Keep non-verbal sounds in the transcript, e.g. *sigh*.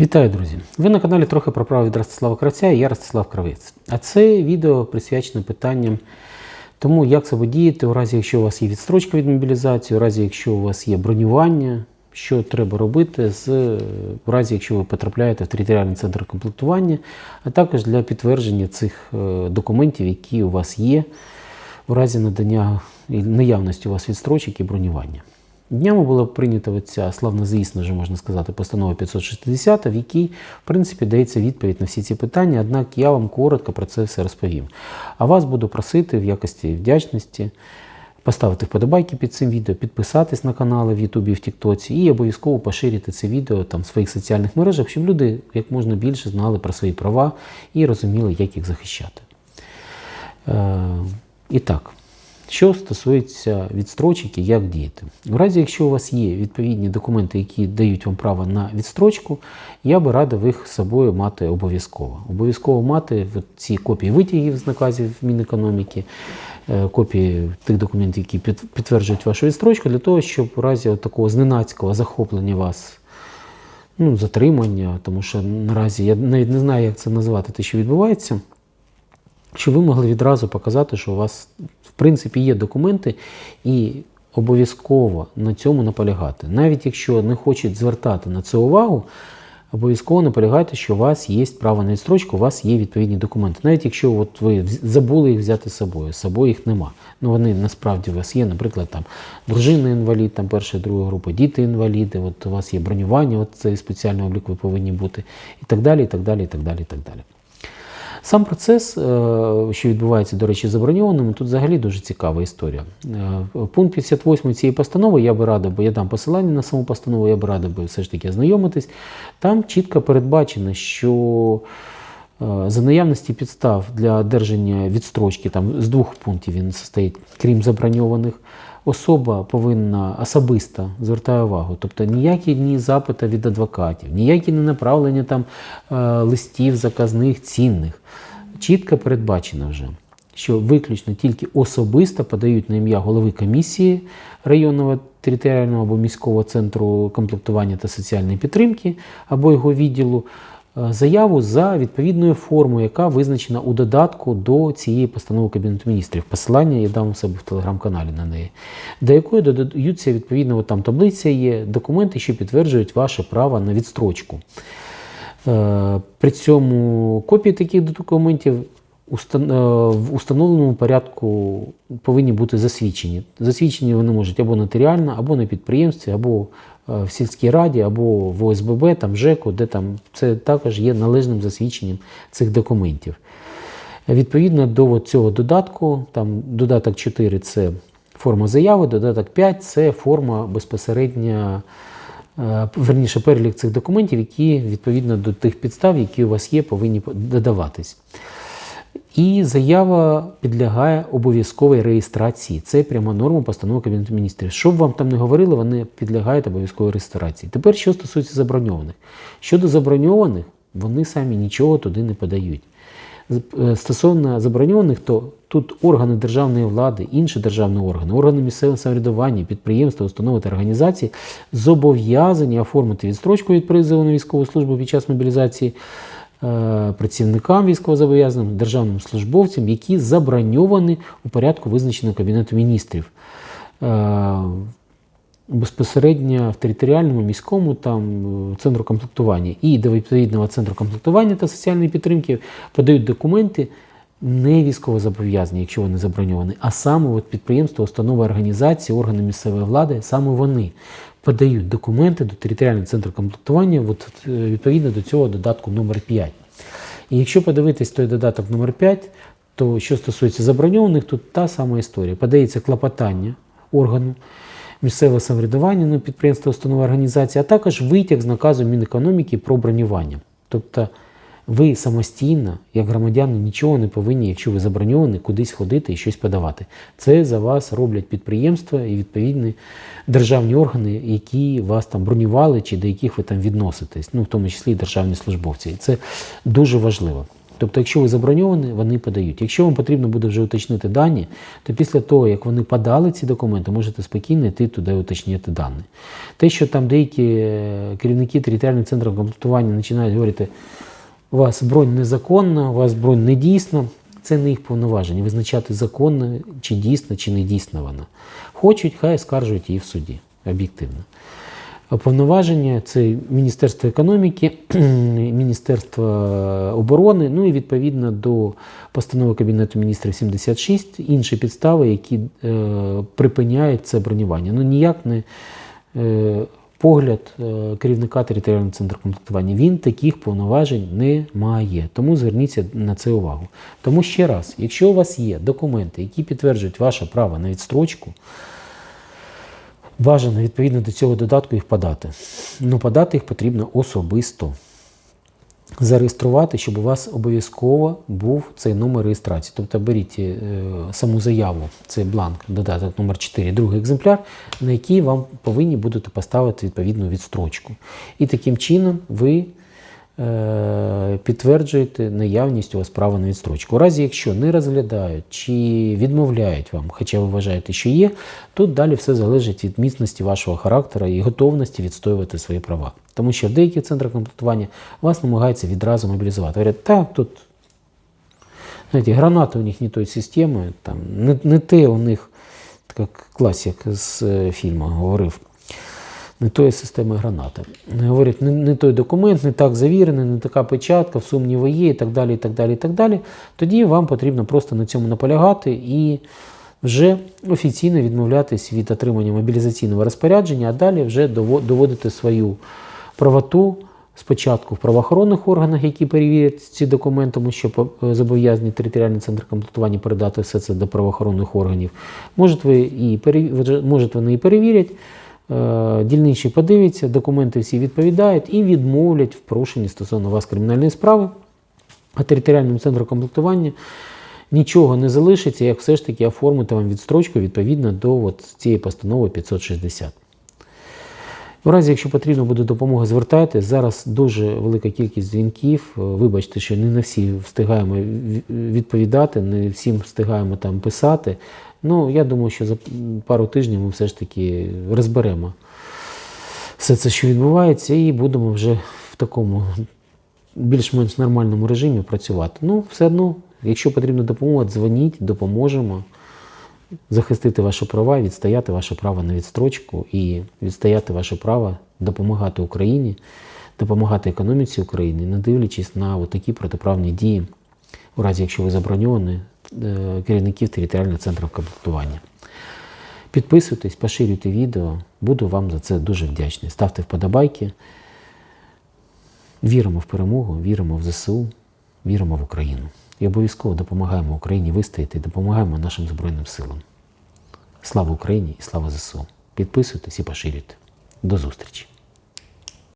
Вітаю, друзі! Ви на каналі трохи про право від Ростислава Кравця і я Ростислав Кравець. А це відео присвячено питанням тому, як себе діяти у разі, якщо у вас є відстрочка від мобілізації, у разі, якщо у вас є бронювання, що треба робити з у разі, якщо ви потрапляєте в територіальний центр комплектування, а також для підтвердження цих е, документів, які у вас є у разі надання наявності у вас відстрочок і бронювання. Днями була прийнята ця славнозвісна, вже можна сказати, постанова 560, в якій, в принципі, дається відповідь на всі ці питання, однак я вам коротко про це все розповім. А вас буду просити в якості вдячності поставити вподобайки під цим відео, підписатись на канали в Ютубі в Тіктоці і обов'язково поширити це відео там в своїх соціальних мережах, щоб люди як можна більше знали про свої права і розуміли, як їх захищати. Е, і так. Що стосується відстрочки, як діяти? У разі, якщо у вас є відповідні документи, які дають вам право на відстрочку, я би радив їх з собою мати обов'язково. Обов'язково мати ці копії витягів з наказів Мінекономіки, е, копії тих документів, які підтверджують вашу відстрочку, для того, щоб у разі такого зненацького захоплення вас ну, затримання, тому що наразі я навіть не знаю, як це назвати, те, що відбувається щоб ви могли відразу показати, що у вас в принципі є документи, і обов'язково на цьому наполягати. Навіть якщо не хочуть звертати на це увагу, обов'язково наполягайте, що у вас є право на відстрочку, у вас є відповідні документи. Навіть якщо от ви забули їх взяти з собою, з собою їх нема. Ну вони насправді у вас є, наприклад, там дружина інвалід, там перша, друга група, діти інваліди, от у вас є бронювання, от цей спеціальний облік ви повинні бути, і так далі, і так далі, і так далі, і так далі. Сам процес, е, що відбувається, до речі, заброньованим, тут взагалі дуже цікава історія. Е, Пункт 58 цієї постанови я би радив, бо я дам посилання на саму постанову, я би радив би все ж таки ознайомитись. Там чітко передбачено, що е, за наявності підстав для одержання відстрочки, там з двох пунктів він состоїть, крім заброньованих, особа повинна особисто звертаю увагу, тобто ніякі ні запити від адвокатів, ніякі не направлення там е, листів заказних цінних. Чітко передбачено вже, що виключно тільки особисто подають на ім'я голови комісії районного територіального або міського центру комплектування та соціальної підтримки або його відділу заяву за відповідною формою, яка визначена у додатку до цієї постанови Кабінету міністрів. Посилання я дам у себе в телеграм-каналі на неї, до якої додаються відповідно, там таблиця є, документи, що підтверджують ваше право на відстрочку. Е, При цьому копії таких документів е, в установленому порядку повинні бути засвідчені. Засвідчені вони можуть або нотаріально, або на підприємстві, або е, в сільській раді, або в ОСББ, там ЖЕКу, де там це також є належним засвідченням цих документів. Відповідно до цього додатку, там додаток 4 це форма заяви, додаток 5 це форма безпосередньо, е, верніше перелік цих документів, які відповідно до тих підстав, які у вас є, повинні додаватись. І заява підлягає обов'язковій реєстрації. Це пряма норма постанови Кабінету міністрів. Що б вам там не говорили, вони підлягають обов'язковій реєстрації. Тепер, що стосується заброньованих. Щодо заброньованих, вони самі нічого туди не подають. Е, Стосовно заброньованих, то тут органи державної влади, інші державні органи, органи місцевого самоврядування, підприємства, установи та організації зобов'язані оформити відстрочку від призову на військову службу під час мобілізації працівникам військовозобов'язаним, державним службовцям, які заброньовані у порядку визначеного Кабінету міністрів. Е, безпосередньо в територіальному міському там е, центру комплектування і до відповідного центру комплектування та соціальної підтримки подають документи не військовозобов'язані, якщо вони заброньовані, а саме от підприємства, установи, організації, органи місцевої влади, саме вони подають документи до територіального центру комплектування от, е, відповідно до цього додатку номер 5. І якщо подивитись той додаток номер 5, то що стосується заброньованих, тут та сама історія. Подається клопотання органу місцевого самоврядування на підприємства, установи організації, а також витяг з наказу Мінекономіки про бронювання. Тобто ви самостійно, як громадяни, нічого не повинні, якщо ви заброньовані, кудись ходити і щось подавати. Це за вас роблять підприємства і відповідні державні органи, які вас там бронювали чи до яких ви там відноситесь, ну в тому числі державні службовці. І це дуже важливо. Тобто, якщо ви заброньовані, вони подають. Якщо вам потрібно буде вже уточнити дані, то після того, як вони подали ці документи, можете спокійно йти туди і уточнити дані. Те, що там деякі е, керівники територіальних центрів комплектування починають говорити, у вас бронь незаконна, у вас бронь не дійсна, це не їх повноваження. Визначати законно, чи дійсна, чи не дійсна вона. Хочуть, хай скаржують її в суді об'єктивно. Повноваження це Міністерство економіки, *clears throat* Міністерство оборони, ну і відповідно до постанови Кабінету міністрів 76, інші підстави, які е, припиняють це бронювання. Ну ніяк не е, погляд е, керівника територіального центру комплектування. Він таких повноважень не має. Тому зверніться на це увагу. Тому ще раз, якщо у вас є документи, які підтверджують ваше право на відстрочку, Бажано відповідно до цього додатку їх подати. Ну, подати їх потрібно особисто. Зареєструвати, щоб у вас обов'язково був цей номер реєстрації. Тобто беріть е, саму заяву, цей бланк, додаток номер 4 другий екземпляр, на який вам повинні будете поставити відповідну відстрочку. І таким чином ви е, підтверджуєте наявність у вас права на відстрочку. У разі, якщо не розглядають чи відмовляють вам, хоча ви вважаєте, що є, тут далі все залежить від міцності вашого характеру і готовності відстоювати свої права. Тому що в деяких центрах комплектування вас намагаються відразу мобілізувати. Говорять, так, тут знаєте, гранати у них не тої системи, там, не, не те у них, така класик з е, фільму говорив не тої системи гранати. Говорять, не, не той документ, не так завірений, не така печатка, в сумніви є і так далі. і так далі, і так далі. Тоді вам потрібно просто на цьому наполягати і вже офіційно відмовлятись від отримання мобілізаційного розпорядження, а далі вже доводити свою правоту. Спочатку в правоохоронних органах, які перевірять ці документи, тому що зобов'язані територіальний центр комплектування передати все це до правоохоронних органів. Можете ви і переві- можете вони і перевірять, Е, Дільничий подивиться, документи всі відповідають і відмовлять в порушенні стосовно вас кримінальної справи, а територіальному центру комплектування нічого не залишиться, як все ж таки оформити вам відстрочку відповідно до от цієї постанови 560. У разі, якщо потрібна буде допомога, звертайтеся. Зараз дуже велика кількість дзвінків. Е, Вибачте, що не на всі встигаємо відповідати, не всім встигаємо там писати. Ну, я думаю, що за пару тижнів ми все ж таки розберемо все це, що відбувається, і будемо вже в такому більш-менш нормальному режимі працювати. Ну, все одно, якщо потрібна допомога, дзвоніть, допоможемо захистити ваші права, відстояти ваше право на відстрочку і відстояти ваше право допомагати Україні, допомагати економіці України, не дивлячись на такі протиправні дії, у разі якщо ви заброньовані е, керівників територіальних центрів комплектування. Підписуйтесь, поширюйте відео, буду вам за це дуже вдячний. Ставте вподобайки. Віримо в перемогу, віримо в ЗСУ, віримо в Україну. І обов'язково допомагаємо Україні вистояти і допомагаємо нашим Збройним силам. Слава Україні і слава ЗСУ! Підписуйтесь і поширюйте. До зустрічі!